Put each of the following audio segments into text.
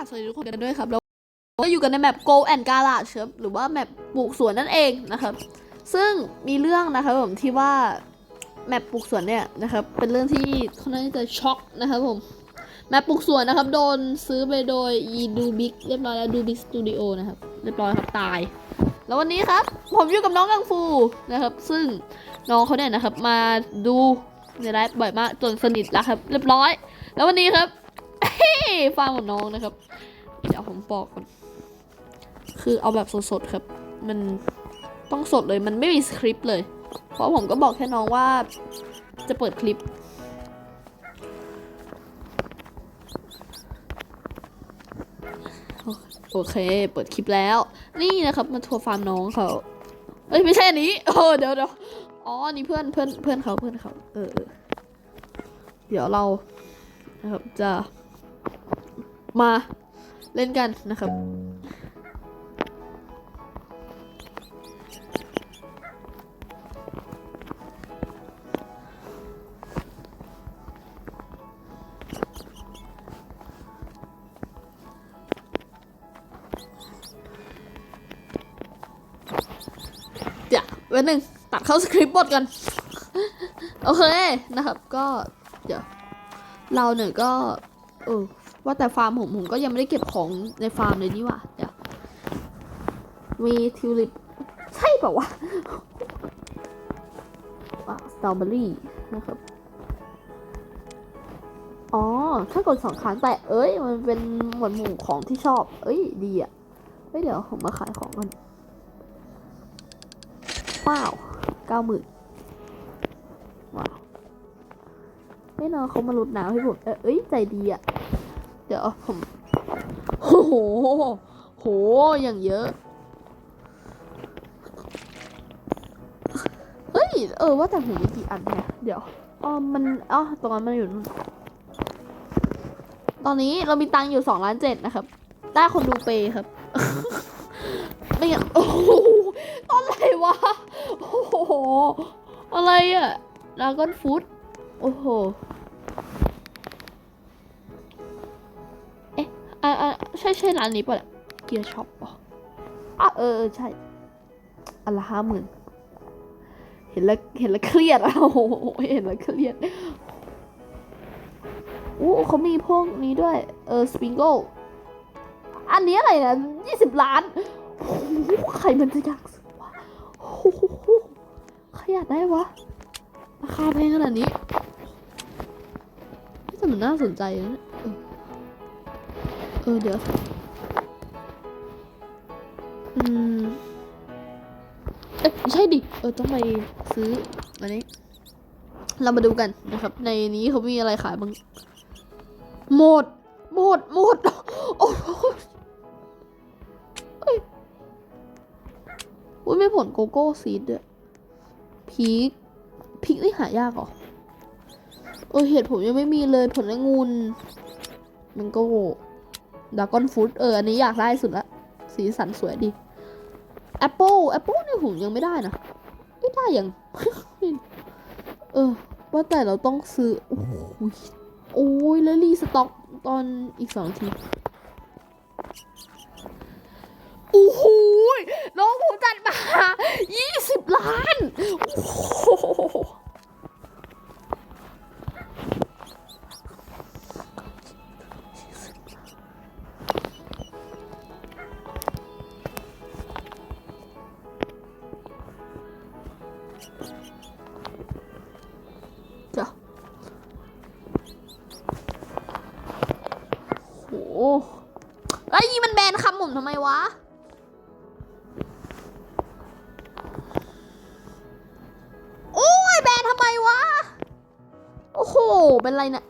าบสวัสดีทุกคนกันด้วยครับแล้วก็อยู่กันในแมป Go and Garage ครับหรือว่าแมปปลูกสวนนั่นเองนะครับ ซึ่งมีเรื่องนะครับผมที่ว่าแมปปลูกสวนเนี่ยนะครับ เป็นเรื่องที่ค่อนข้างจะช็อกนะครับผมแมปปลูกสวนนะครับ โดนซื้อไปโดย e d u b i g เรียบร้อยแล้ว d u b i g Studio นะครับเรียบร้อยครับตาย แล้ววันนี้ครับ ผมอยู่กับน้องกังฟูนะครับ ซึ่งน้องเขาเนี่ยนะครับมาดูในไลฟ์บ่อยมากจนสนิทแล้วครับ เรียบร้อย แล้ววันนี้ครับ ฟาร์มของน้องนะครับ เดี๋ยวผมบอกก่อน คือเอาแบบสดๆครับ มันต้องสดเลย มันไม่มีสคริปต์เลย เพราะผมก็บอกแค่น้องว่าจะเปิดคลิปโอเค เปิดคลิปแล้ว นี่นะครับ มาทัวร์ฟาร์มน้องเขา เอ้ย ไม่ใช่อันนี้โอ้เดี๋ยวเดี๋ยวอ๋อ นี่เพื่อนเพื่อนเพื่อนเขาเพื่อนเขา เออ เดี๋ยวเรานะครับจะ มาเล่นกันนะครับ เดี๋ยวเว้นหนึ่งตัดเข้าสคริปต์บทกัน โอเคนะครับก็ เดี๋ยว เราเนี่ยก็เออ ว่าแต่ฟาร์มผมผมก็ยังไม่ได้เก็บของในฟาร์มเลยนี่ว่าเดี๋ยวมีทิวลิป ใช่เปล่าวะสตรอเบอรี่นะครับ อ๋อ ถ้ากดสองครั้งแต่เอ้ย มันเป็นหมวดหมู่ของที่ชอบ เอ้ย ดีอะเฮ้ย เดี๋ยวผมมาขายของกันว้าวเก้าหมื่นว้าวไม่นอนเขามาลดน้ำให้ผมเอ้ย ใจดีอะ เดี๋ยวผม โอ้โห โห อย่างเยอะ เฮ้ย เออว่าแต่ผมมีกี่อันเนี่ย เดี๋ยว อ๋อ มันอ๋อตรงนั้นมันอยู่นู่นตอนนี้เรามีตังค์อยู่สองล้านเจ็ดนะครับ ได้คนดูเปย์ครับ ไม่งั้นโอ้โหอะไรวะ โอ้โห อะไรอะดราก้อนฟูดโอ้โห อ่าใช่ใช่ร้านนี้ป่ะเกียร์ช็อปป่ะอะเออเออใช่อันละห้าหมื่นเห็นแล้วเห็นแล้วเครียดอะโอ้โหเห็นแล้วเครียดโอ้เขามีพวกนี้ด้วย เออสปริงโกอันนี้อะไรนะยี่สิบล้านโอ้ใครมันจะอยากซื้อวะโอ้โหใครอยากได้วะ ราคาแพงขนาดนี้แต่มันน่าสนใจนะเนี่ย อเออเดี๋ยวอืมเอ๊ะไม่ใช่ดิ เออต้องไปซื้ออันนี้ เรามาดูกันนะครับ ในนี้เขามีอะไรขายบ้างหมด หมด หมด โอ้โหอุ้ยไม่ผลโกโก้ซีดด้วยพีคพีคนี่หายากเหรอเออเห็ดผมยังไม่มีเลยผลองุ่นมันก็ ดากอนฟูดเอออันนี้อยากได้สุดละ สีสันสวยดีแอปเปิลแอปเปิลนี่ผมยังไม่ได้นะไม่ได้ยัง เออ ว่าแต่เราต้องซื้อ โอ้โหโอ้ยแล้วรีสต็อกตอนอีกสองทีโอ้โหน้องผมจัดมา เป็นไรเนี่ย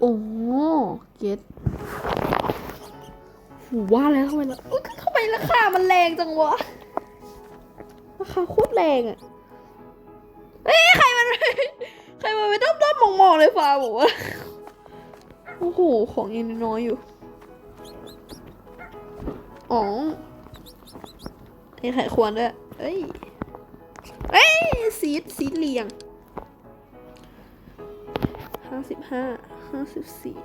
โอ้เก็ตหูว่าแล้วทำไมล่ะอุ๊ยทำไมราคามันแรงจังวะ ราคาโคตรแรงอะเอ้ยใครมัน ใครมันไปด้อมๆมองๆเลยฟ้าบอกว่า โอ้โห ของยังน้อยอยู่ อ๋อมีไขควรด้วยเอ้ย เอ้ยซีดซีดเรียงห้าสิบห้าห้าสิบสี่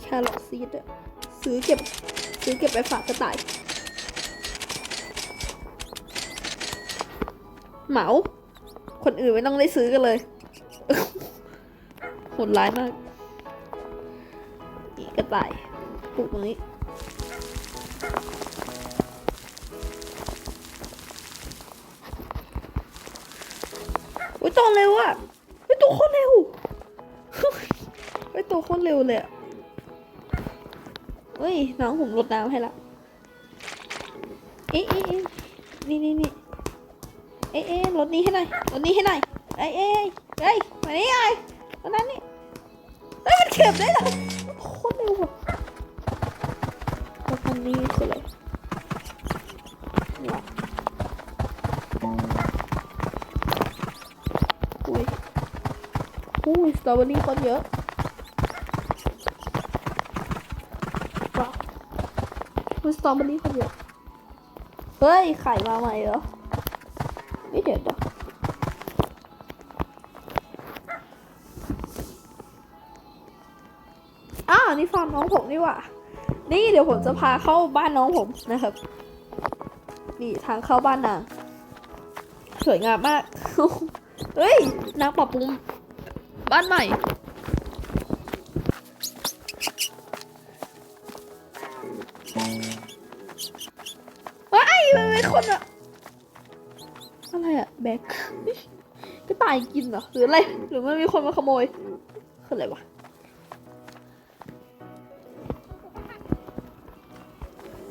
แครอทซีดอะซื้อเก็บ ซื้อเก็บไปฝากกระต่าย เหมา คนอื่นไม่ต้องได้ซื้อกันเลยโหดร้ายมาก นี่กระต่ายปลูกตรงนี้ อุ้ยโตเร็วอะเฮ้ยโตโคตรเร็วเฮ้ยโตโคตรเร็วเลยอะเฮ้ยน้องผมรดน้ำให้ละเอ๊ะเอ๊ะนี่นี่นี่เอ๊ะเอ๊ะรถนี้ให้หน่อยรถนี้ให้หน่อยเอ้ยเอ้ยเอ้ยมานี่ไอ้ตอนนั้นนี่เฮ้ยมันเข็บได้เหรอโคตรเร็วอะแล้วคันนี้คืออะไรว้าวอุ้ยอุ้ยส ตรอเบอรี่คนเยอะว้าวอุ้ยสตรอเบอรี่คนเยอะ เฮ้ย ไข่มาใหม่เหรอ ไม่เด็ดเหรออ้าวนี่ฟาร์มน้องผมนี่หว่านี่เดี๋ยวผมจะพาเข้าบ้านน้องผมนะครับ นี่ทางเข้าบ้านนาง สวยงามมาก เฮ้ยนางปรับปรุง บ้านใหม่ ว้ายมันเป็นคนอะอะไรอะแบกก็ตายกินเหรอ หรืออะไร หรือมันมีคนมาขโมยคืออะไรวะ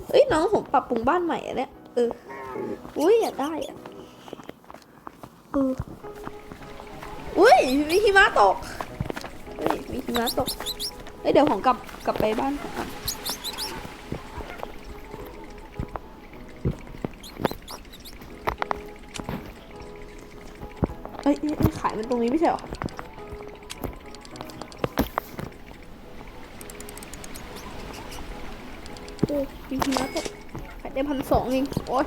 เอ้ยน้องผมปรับปรุงบ้านใหม่อะเนี่ยเออ อุ้ยอยากได้อะเออ อุ้ยมีหิมะตกเฮ้ยมีหิมะตกเอ้ยเดี๋ยวผมกลับกลับไปบ้านผมก่อนเอ้ยเอ้ยเอ้ยขายมันตรงนี้ไม่ใช่หรอโอ้มีหิมะตกขายได้พันสองเองโอ้ย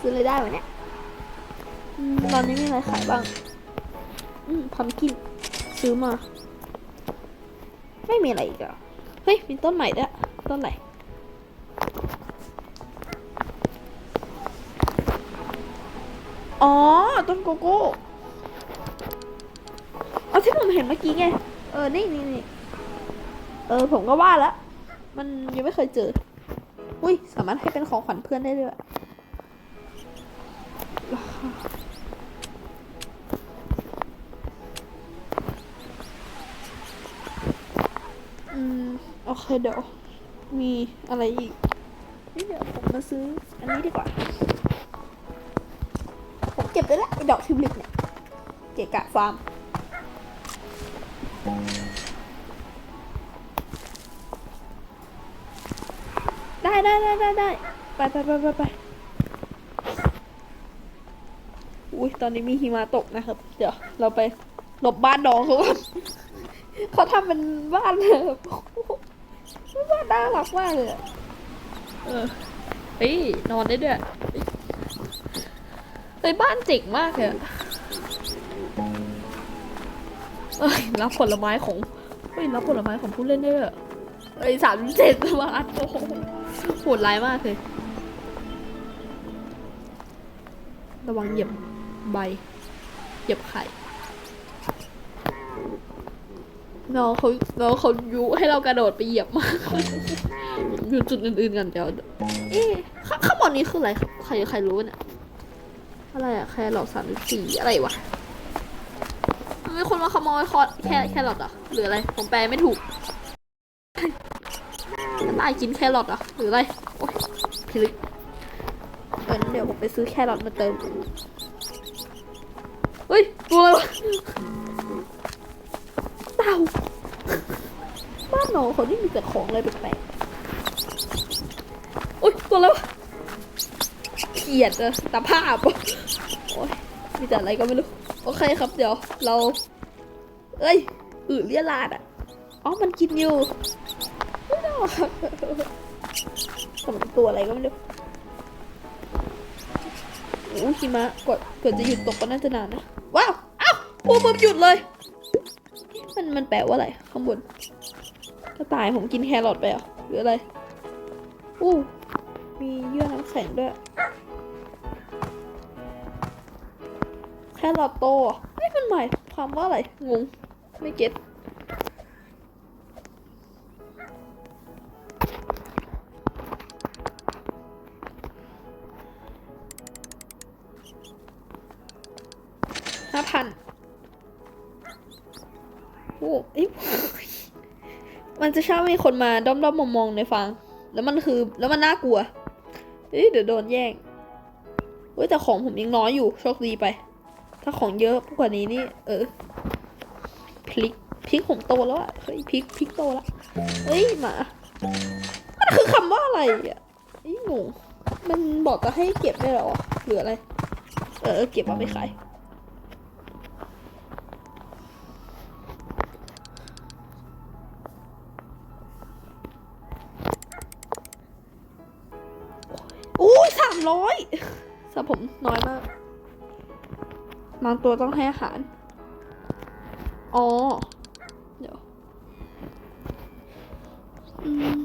ซื้ออะไรได้วะเนี่ยตอนนี้มีอะไรขายบ้าง อืมพัมกินซื้อมา ไม่มีอะไรอีกอะ เฮ้ย มีต้นใหม่ด้วยต้นอะไรอ๋อ ต้นโกโก้เอาที่ผมเห็นเมื่อกี้ไง เออ นี่นี่นี่เออ ผมก็ว่าแล้ว มันยังไม่เคยเจอ อุ้ย สามารถให้เป็นของขวัญเพื่อนได้ด้วย เคเดี๋ยวมีอะไรอีก เดี๋ยวผมมาซื้ออันนี้ดีกว่า ผมเก็บได้ละไอดอกทิวลิปเนี่ยเกะกะฟาร์มได้ได้ได้ได้ได้ไปไปไปไปไปอุ้ยตอนนี้มีหิมะตกนะครับ เดี๋ยวเราไปหลบบ้านน้องเขาก่อนเขาทำเป็นบ้านเลย บ้าน่ารักมากเลยอะเออเฮ้ยนอนได้ด้วยเฮ้ยเฮ้ยบ้านเจ๋งมากเลยอะเอ้ยรับผลไม้ของเฮ้ยรับผลไม้ของผู้เล่นได้ด้วยเหรอเอ้ยสามเจ็ดบาทโอ้โหโหดร้ายมากเลย ระวังเหยียบใบ เหยียบไข่ น้องเขาน้องเขายุให้เรากระโดดไปเหยียบมากอยู่จุดอื่นๆกันเดี๋ยวเอ๊ะข้าข้างบนนี้คืออะไรครับใครใครรู้เนี่ย อะไรอะแครอทสามสี่อะไรวะมันมีคนมาขโมยคอแค่แครอทเหรอหรืออะไร ผมแปลไม่ถูกกระต่ายกินแครอทเหรอหรืออะไร โอ๊ยพิลึกเออเดี๋ยวผมไปซื้อแครอทมาเติมเฮ้ย ตัวอะไรวะ เต่า บ้านน้อเขานี่มีแต่ของอะไรแปลกๆอุ้ยตัวอะไรวเขียดอะตาภาพอะโอ้ยมีแต่อะไรก็ไม่รู้ โอเคครับเดี๋ยว เรา เอ้ยอืดเลี่ยราดอะอ๋อ มันกินอยู่ไม่ได้แต่มันตัวอะไรก็ไม่รู้อู้หิมะกดกดจะหยุดตกก็น่าจะนานนะ ว้าว อ้าวพูดปุ๊บหยุดเลย มันมันแปลว่าอะไรข้างบนกระต่ายผมกินแครอทไปเหรอหรืออะไรอู้มีเยื่อน้ำแข็งด้วย แครอทโตเหรอเฮ้ยมันหมายความว่าอะไรงงไม่เก็ต โอ้ยมันจะชอบมีคนมาด้อมๆมองๆในฟัง แล้วมันคือ แล้วมันน่ากลัวเอ้ยเดี๋ยวโดนแย่งเฮ้ยแต่ของผมยังน้อยอยู่โชคดีไป ถ้าของเยอะกว่านี้นี่ เออพลิกพลิกผมโตแล้วอะเฮ้ยพลิกพลิกโตแล้วเฮ้ยหมามันคือคำว่าอะไรอะไอ้หนูมันบอกจะให้เก็บได้หรอหรืออะไร เออเก็บเอาไปขาย ร้อยสับผมน้อยมากบางตัวต้องให้อาหาร อ๋อ เดี๋ยวอืม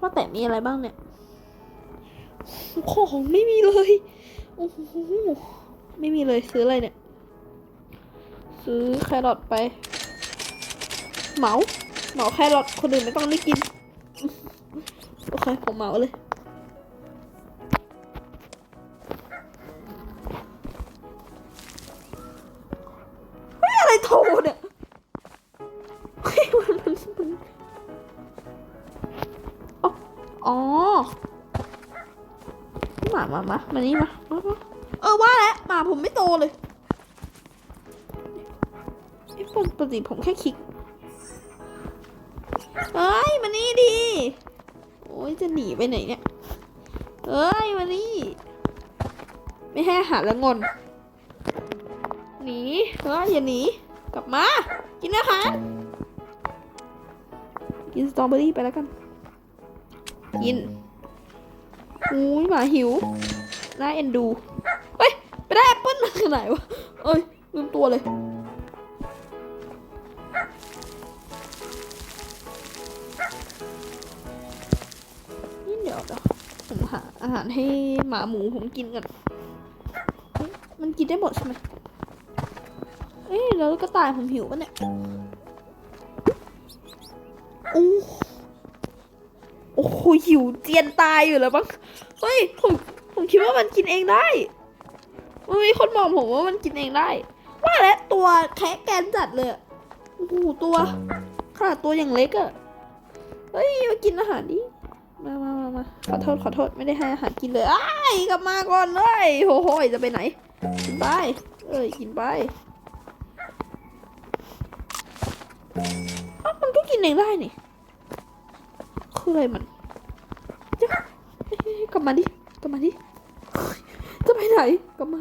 ว่าแต่มีอะไรบ้างเนี่ย ของไม่มีเลย โอ้โห ไม่มีเลยซื้ออะไรเนี่ย ซื้อแครอทไป เหมา เหมาแครอทคนอื่นไม่ต้องได้กิน โอเค ผมเหมาเลย มามามามานี่มามามาเออว่าแล้วหมาผมไม่โตเลยไอ้ปกปกติผมแค่คลิกเอ้ยมานี่ดิโอ้ยจะหนีไปไหนเนี่ยเอ้ยมานี่ไม่ให้อาหารแล้วงอนหนีเฮ้ยอย่าหนีกลับมากินอาหารกินสตรอเบอรี่ไปแล้วกันกินอุ้ยหมาหิว น่าเอ็นดู เฮ้ย ไปได้แอปเปิ้ลมาจากไหนวะเอ้ยลืมตัวเลย นี่เดี๋ยวเดี๋ยวผมหาอาหารให้หมาหมูผมกินกันมันกินได้หมดใช่ไหมเอ้ยแล้วกระต่ายผมหิวปะเนี่ยอู้โอ้โหหิวเจียนตายอยู่แล้วมั้งเฮ้ยผม ผมคิดว่ามันกินเองได้มันมีคนบอกผมว่ามันกินเองได้ ว่าแล้วตัวแคะแกนจัดเลยโอ้โหตัวขนาดตัวอย่างเล็กอะเฮ้ยมากินอาหารดิมามามามาขอโทษขอโทษไม่ได้ให้อาหารกินเลยอ้กลับมาก่อนเลยโหโหยจะไปไหนกินไปเอ้ยกินไปอ้าวมันก็กินเองได้นี่คืออะไรมันเดี๋ยวเฮ้ยเฮ้ยกลับมาดิกลับมาดิ จะไปไหนกลับมา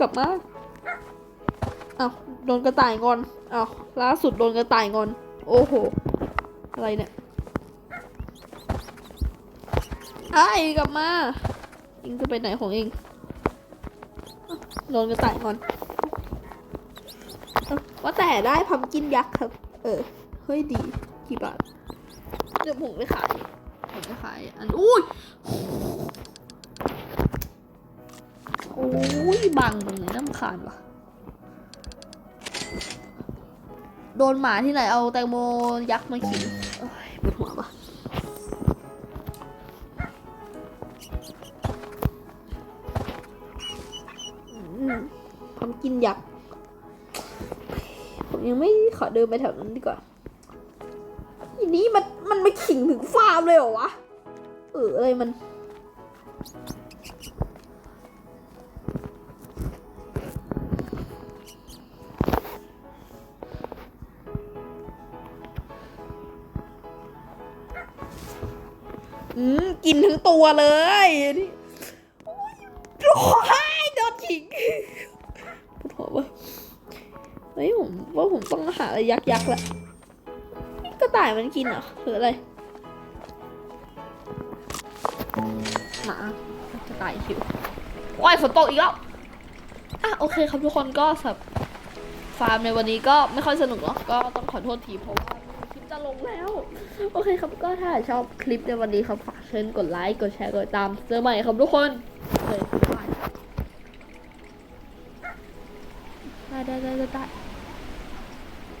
กลับมาเอาโดนกระต่ายงอนเอาล่าสุดโดนกระต่ายงอน โอ้โห อะไรเนี่ยไอ้กลับมาเองจะไปไหนของเองโดนกระต่ายงอน ว่าแต่ได้พัมกินยักษ์ครับ เออ เฮ้ยดี กี่บาท เดี๋ยวผมไปขาย ผมไปขาย อันอุ้ยโอ้ยบังตรงนี้น้ำคาญวะโดนหมาที่ไหนเอาแตงโมยักษ์มาขิงเปวดหัวปะผมกินยักษ์ ผมยังไม่ขอเดินไปแถวนั้นดีกว่า ทีนี้มันมันไม่ขิงถึงฟาร์มเลยเหรอวะ เอออะไรมัน อืม กินทั้งตัวเลยนี่โอ้ยโอ้ยโดนขิงปวดหัววะเฮ้ยผมว่าผมต้องหาอะไรยักษ์ยักษ์ละ ต่ายมันกินเหรอหรืออะไรหมาจะตายหิวโอ้ยฝนตกอีกแล้วอะโอเคครับทุกคนก็สำหรับฟาร์มในวันนี้ก็ไม่ค่อยสนุกเนาะก็ต้องขอโทษทีเพราะว่าคลิปจะลงแล้ว โอเคครับก็ถ้าชอบคลิปในวันนี้ครับฝากเชิญกดไลค์กดแชร์กดติดตามเจอใหม่ครับทุกคนเลย